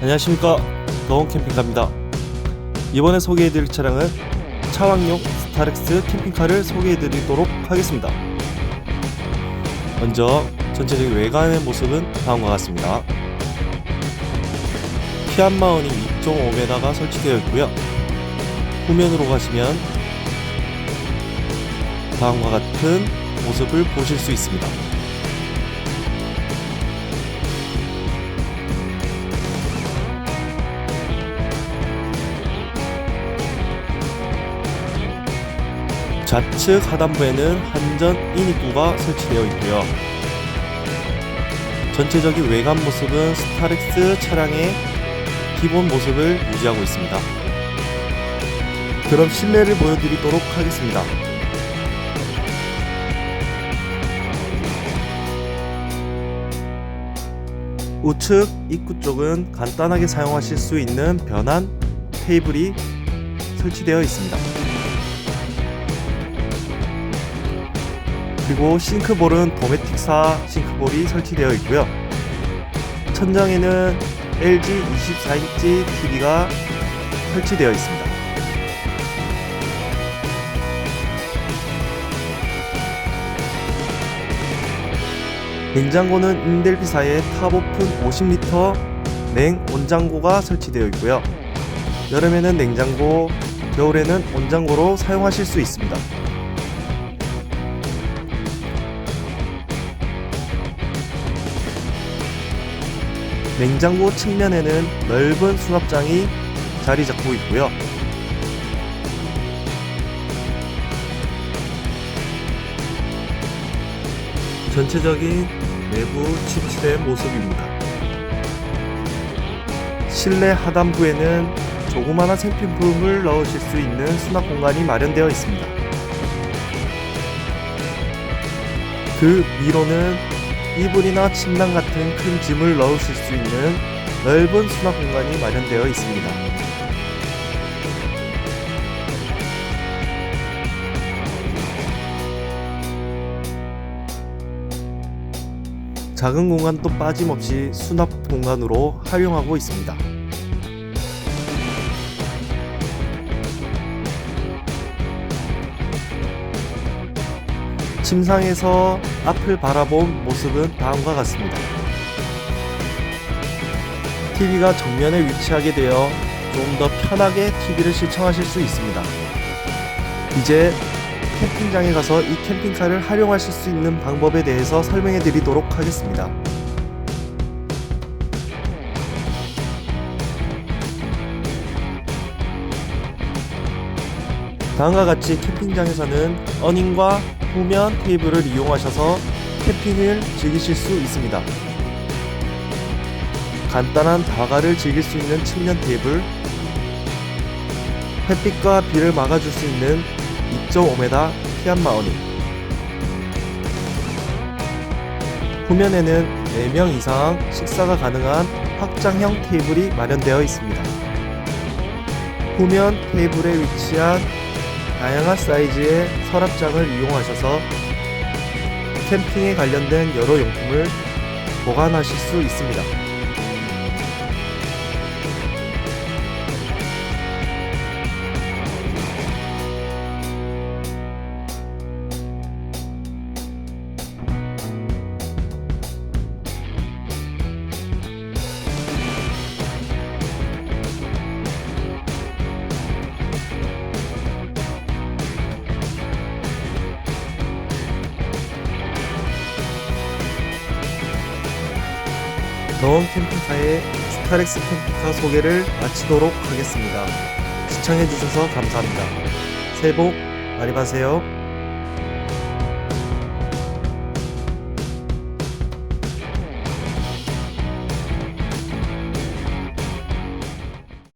안녕하십니까. 더운 캠핑카입니다. 이번에 소개해드릴 차량은 차왕용 스타렉스 캠핑카를 소개해드리도록 하겠습니다. 먼저 전체적인 외관의 모습은 다음과 같습니다. 피안 마운이 2.5m가 설치되어 있고요. 후면으로 가시면 다음과 같은 모습을 보실 수 있습니다 좌측 하단부에는 한전 인입구가 설치되어 있고요. 전체적인 외관 모습은 스타렉스 차량의 기본 모습을 유지하고 있습니다. 그럼 실내를 보여드리도록 하겠습니다. 우측 입구 쪽은 간단하게 사용하실 수 있는 변환 테이블이 설치되어 있습니다. 그리고 싱크볼은 도메틱사 싱크볼이 설치되어 있고요. 천장에는 LG 24인치 TV가 설치되어 있습니다. 냉장고는 인델피사의 탑오픈 50L 냉 온장고가 설치되어 있고요. 여름에는 냉장고, 겨울에는 온장고로 사용하실 수 있습니다. 냉장고 측면에는 넓은 수납장이 자리 잡고 있고요. 전체적인 내부 칩칠의 모습입니다. 실내 하단부에는 조그마한 생필품을 넣으실 수 있는 수납 공간이 마련되어 있습니다. 그 위로는 이불이나 침낭 같은 큰 짐을 넣으실 수 있는 넓은 수납 공간이 마련되어 있습니다. 작은 공간도 빠짐없이 수납 공간으로 활용하고 있습니다. 침상에서 앞을 바라본 모습은 다음과 같습니다. TV가 정면에 위치하게 되어 좀 더 편하게 TV를 시청하실 수 있습니다. 이제 캠핑장에 가서 이 캠핑카를 활용하실 수 있는 방법에 대해서 설명해 드리도록 하겠습니다. 다음과 같이 캠핑장에서는 어닝과 후면 테이블을 이용하셔서 캠핑을 즐기실 수 있습니다. 간단한 다가를 즐길 수 있는 측면 테이블, 햇빛과 비를 막아줄 수 있는 2.5m 피안마 어닝, 후면에는 4명 이상 식사가 가능한 확장형 테이블이 마련되어 있습니다. 후면 테이블에 위치한 다양한 사이즈의 서랍장을 이용하셔서 캠핑에 관련된 여러 용품을 보관하실 수 있습니다. 더원 캠핑카의 스타렉스 캠핑카 소개를 마치도록 하겠습니다. 시청해주셔서 감사합니다. 새해 복 많이 받으세요.